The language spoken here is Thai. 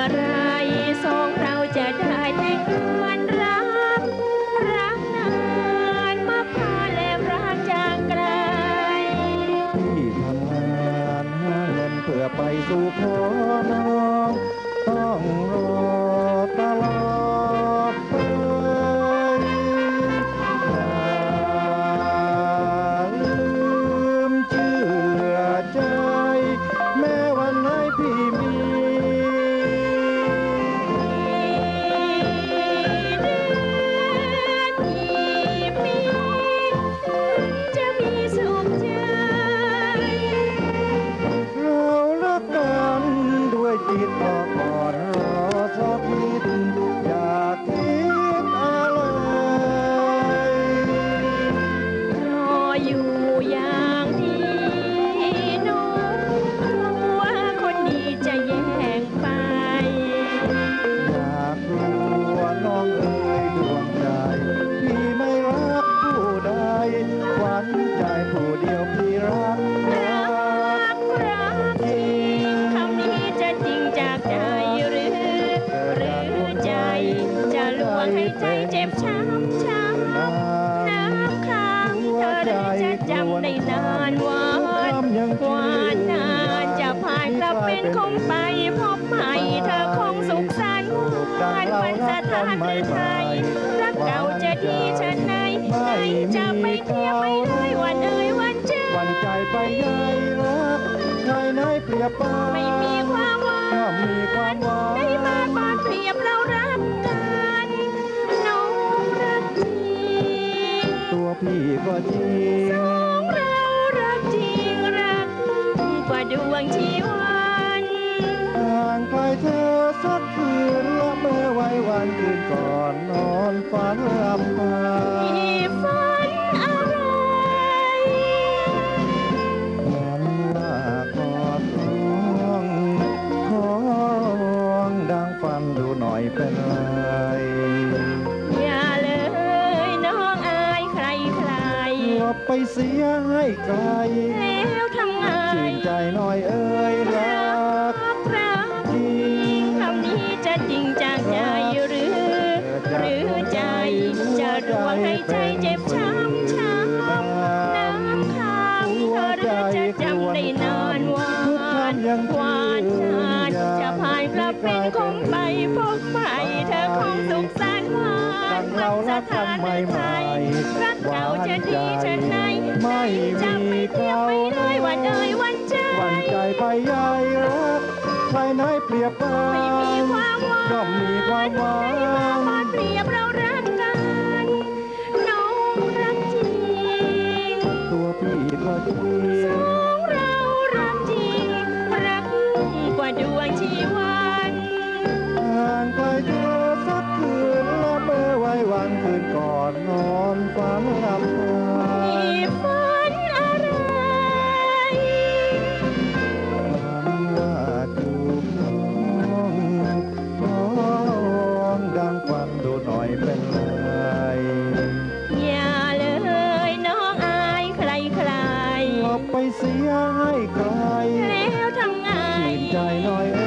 อไรสองเราจะได้แต่งงานรักรักนานมาพาแล้วรักจางไกล ที่ทำงานหาเงินเพื่อไปสู่ขอน้อง ต้องรอ ช้ำช้ำน้ำค้างเธอหรือจะจำได้นานวันวันนานจะผ่านกลับเป็นคงไปพบใหม่เธอคงสุขสันต์วันวันสถานหรือไทยรักเก่าจะดีฉันไหนไหนจะไม่เทียบไม่เลยวันเอ่ยวันเจอหวันใจไปใหญ่รักใครไหนเปรียบปานไม่มีความหวาก็นมีความหวา พี่ก็จริงสองเรารักจริงรักกว่าดวงชีวันห่างไกลเธอสักคืนละเมื่อไว้วันคืนก่อนนอนฝันรำพัมีนฝันอะไรงั้นว่าขอดร้องขอร้องดังฟันดูหน่อยเป็น เสียให้ไกลแล้วทำไงชื่นใจหน่อยเอ่ยรักรักรักจริงคำนี้จะจริงจากใจหรือ หรือใจ จะรวงให้ใจเจ็บช้ำช้ำน้ำค้างเธอหรือจะจำได้นานวานวานนานจะผ่านกลับเป็นคงไปพบใหม่ วันสถานหรือไมรักเก่าจะดีจะไหนไม่จะไม่เทียบไม่เลยวันเอ่ยวันใจวันใจไปใหญ่รักใครไหนเปรียบปไม่มีความหวานย่อมมีความหวาน รห